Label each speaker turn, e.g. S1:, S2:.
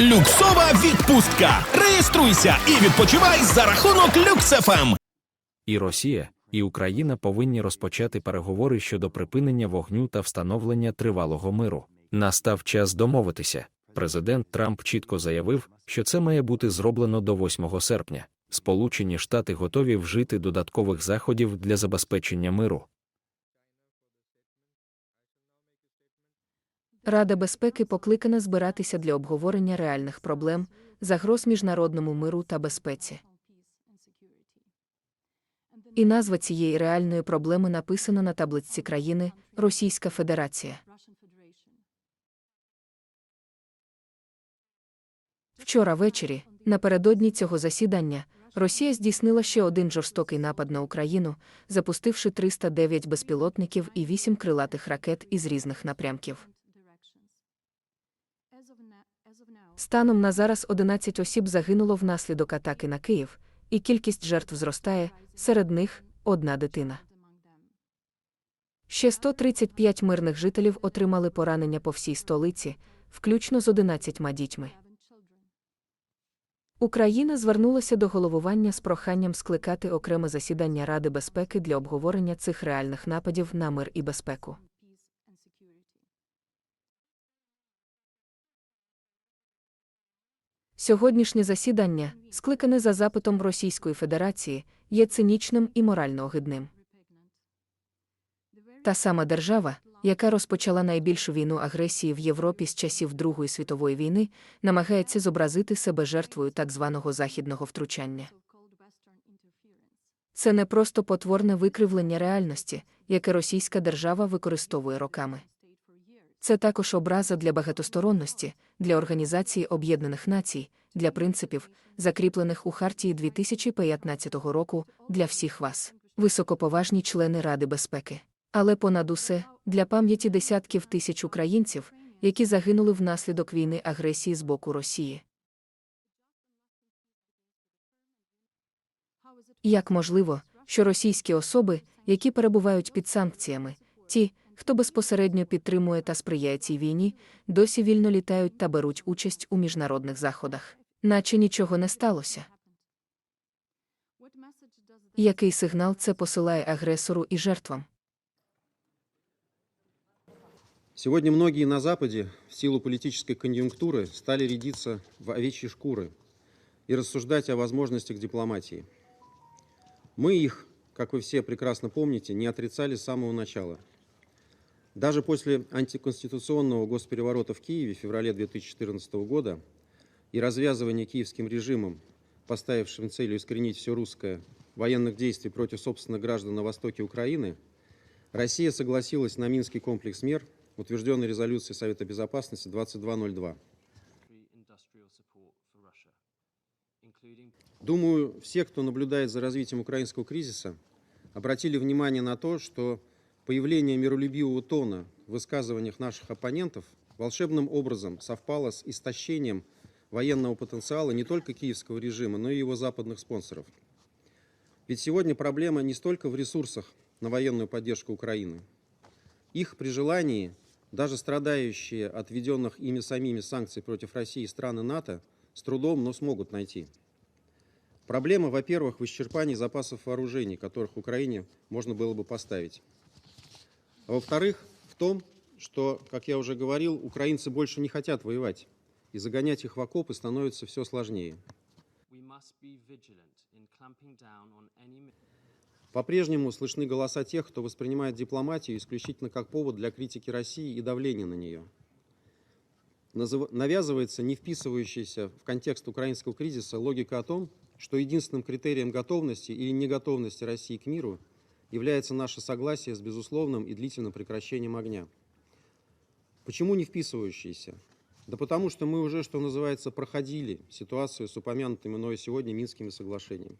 S1: Люксова відпустка. Реєструйся і відпочивай за рахунок Люксефем.
S2: І Росія, і Україна повинні розпочати переговори щодо припинення вогню та встановлення тривалого миру. Настав час домовитися. Президент Трамп чітко заявив, що це має бути зроблено до 8 серпня. Сполучені Штати готові вжити додаткових заходів для забезпечення миру.
S3: Рада безпеки покликана збиратися для обговорення реальних проблем, загроз міжнародному миру та безпеці. І назва цієї реальної проблеми написана на таблиці країни Російська Федерація. Вчора ввечері, напередодні цього засідання, Росія здійснила ще один жорстокий напад на Україну, запустивши 309 безпілотників і 8 крилатих ракет із різних напрямків. Станом на зараз 11 осіб загинуло внаслідок атаки на Київ, і кількість жертв зростає, серед них одна дитина. Ще 135 мирних жителів отримали поранення по всій столиці, включно з 11 дітьми. Україна звернулася до головування з проханням скликати окреме засідання Ради безпеки для обговорення цих реальних нападів на мир і безпеку. Сьогоднішнє засідання, скликане за запитом Російської Федерації, є цинічним і морально огидним. Та сама держава, яка розпочала найбільшу війну агресії в Європі з часів Другої світової війни, намагається зобразити себе жертвою так званого західного втручання. Це не просто потворне викривлення реальності, яке російська держава використовує роками. Це також образа для багатосторонності, для Організації Об'єднаних Націй, для принципів, закріплених у Хартії 2015 року, для всіх вас, високоповажні члени Ради безпеки. Але понад усе, для пам'яті десятків тисяч українців, які загинули внаслідок війни агресії з боку Росії. Як можливо, що російські особи, які перебувають під санкціями, ті, хто безпосередньо підтримує та сприяє цій війні, досі вільно літають та беруть участь у міжнародних заходах, наче нічого не сталося. Який сигнал це посилає агресору і жертвам?
S4: Сегодня многие на Западе в силу политической конъюнктуры стали рядиться в овечьи шкуры и рассуждать о возможностях дипломатии. Мы их, как вы все прекрасно помните, не отрицали с самого начала. Даже после антиконституционного госпереворота в Киеве в феврале 2014 года и развязывания киевским режимом, поставившим целью искоренить все русское, военных действий против собственных граждан на востоке Украины, Россия согласилась на Минский комплекс мер, утвержденный резолюцией Совета Безопасности 2202.
S5: industrial support for Russia, including
S4: Думаю, все, кто наблюдает за развитием украинского кризиса, обратили внимание на то, что появление миролюбивого тона в высказываниях наших оппонентов волшебным образом совпало с истощением военного потенциала не только киевского режима, но и его западных спонсоров. Ведь сегодня проблема не столько в ресурсах на военную поддержку Украины. Их при желании, даже страдающие от введенных ими самими санкций против России страны НАТО, с трудом, но смогут найти. Проблема, во-первых, в исчерпании запасов вооружений, которых Украине можно было бы поставить. А во-вторых, в том, что, как я уже говорил, украинцы больше не хотят воевать, и загонять их в окопы становится все сложнее. По-прежнему слышны голоса тех, кто воспринимает дипломатию исключительно как повод для критики России и давления на нее. Навязывается не вписывающаяся в контекст украинского кризиса логика о том, что единственным критерием готовности или неготовности России к миру является наше согласие с безусловным и длительным прекращением огня. Почему не вписывающиеся? Да потому что мы уже, что называется, проходили ситуацию с упомянутыми мною сегодня Минскими соглашениями.